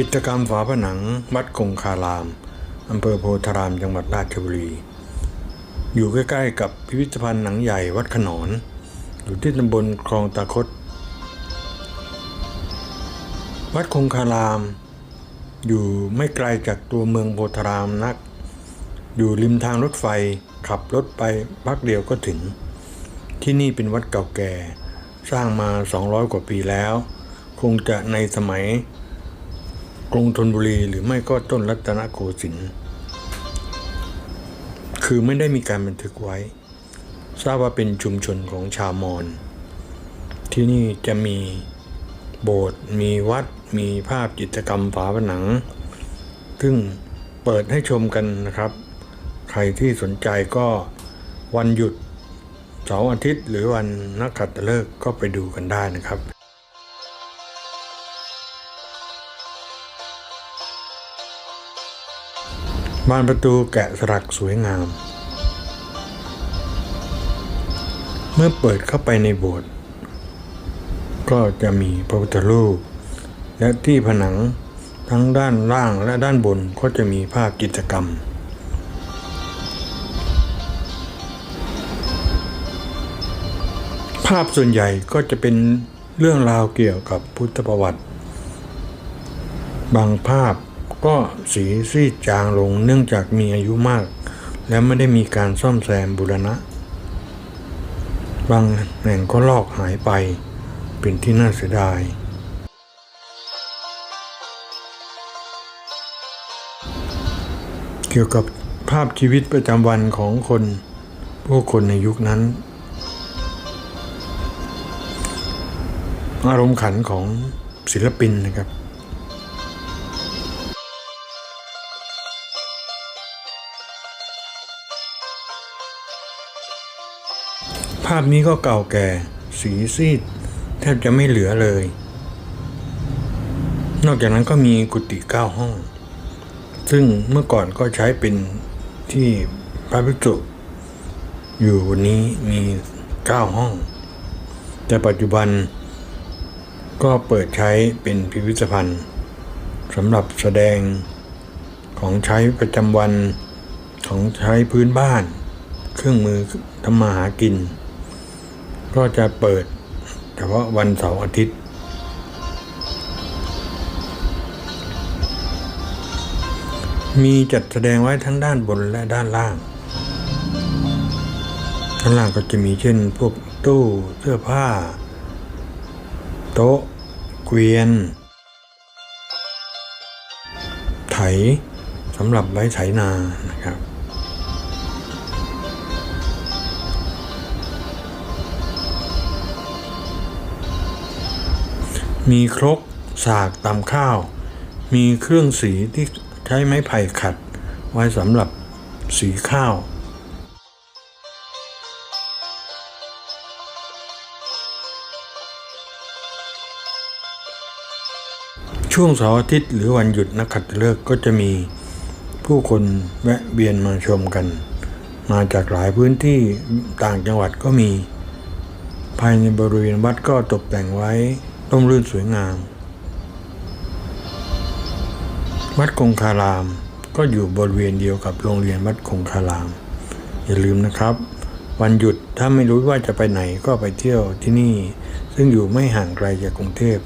กิจกรรมฝาผนัง วัดคงคาราม อำเภอโพธาราม จังหวัดราชบุรี อยู่ใกล้ๆกับพิพิธภัณฑ์หนังใหญ่วัดขนอน อยู่ที่ตำบลคลองตาคด วัดคงคาราม อยู่ไม่ไกลจากตัวเมืองโพธารามนัก อยู่ริมทางรถไฟขับรถไปพักเดียวก็ถึง ที่นี่เป็นวัดเก่าแก่ สร้างมา 200 กว่าปีแล้ว คงจะในสมัย กรุงธนบุรีหรือไม่ก็ต้นรัตนโกสินทร์คือไม่ได้มีการบันทึกไว้ ทราบว่าเป็นชุมชนของชาวมอญที่นี่จะมีโบสถ์มีวัดมีภาพจิตรกรรมฝาผนัง ซึ่งเปิดให้ชมกันนะครับ ใครที่สนใจก็วันหยุดเสาร์อาทิตย์หรือวันนักขัตฤกษ์ก็ไปดูกันได้นะครับ บานประตูแกะสลักสวยงาม เมื่อเปิดเข้าไปในโบสถ์ก็จะมีพระพุทธรูป และที่ผนังทั้งด้านล่างและด้านบนก็จะมีภาพกิจกรรม ภาพส่วนใหญ่ก็จะเป็นเรื่องราวเกี่ยวกับพุทธประวัติ บางภาพ ก็สีซีดจางลงเนื่องจากมีอายุมาก และไม่ได้มีการซ่อมแซมบูรณะ บางแห่งก็ลอกหายไป เป็นที่น่าเสียดาย เกี่ยวกับภาพชีวิตประจำวันของคนผู้คนในยุคนั้น อารมณ์ขันของศิลปินนะครับ ภาพนี้ก็เก่าแก่ สีซีด แทบจะไม่เหลือเลย นอกจากนั้นก็มีกุฏิเก้าห้อง ซึ่งเมื่อก่อนก็ใช้เป็นที่พระภิกษุอยู่วันนี้มีเก้าห้อง แต่ปัจจุบันก็เปิดใช้เป็นพิพิธภัณฑ์สำหรับแสดงของใช้ประจำวันของใช้พื้นบ้าน เครื่องมือทำมาหากิน ก็จะเปิดเฉพาะวันเสาร์อาทิตย์ มีจัดแสดงไว้ทั้งด้านบนและด้านล่าง ด้านล่างก็จะมีเช่น พวกตู้เสื้อผ้า โต๊ะ เกวียน ไถสำหรับไว้ไถนานะครับ มีครกสากตำข้าว มีเครื่องสีที่ใช้ไม้ไผ่ขัด ไว้สำหรับสีข้าว ช่วงเสาร์อาทิตย์หรือวันหยุดนักขัตฤกษ์ก็จะมีผู้คนแวะเวียนมาชมกัน มาจากหลายพื้นที่ต่างจังหวัดก็มี ภายในบริเวณวัดก็ตกแต่งไว้ ร่มรื่นสวยงาม วัดคงคารามก็อยู่บริเวณเดียวกับโรงเรียนวัดคงคาราม อย่าลืมนะครับ วันหยุดถ้าไม่รู้ว่าจะไปไหนก็ไปเที่ยวที่นี่ ซึ่งอยู่ไม่ห่างไกลจากกรุงเทพ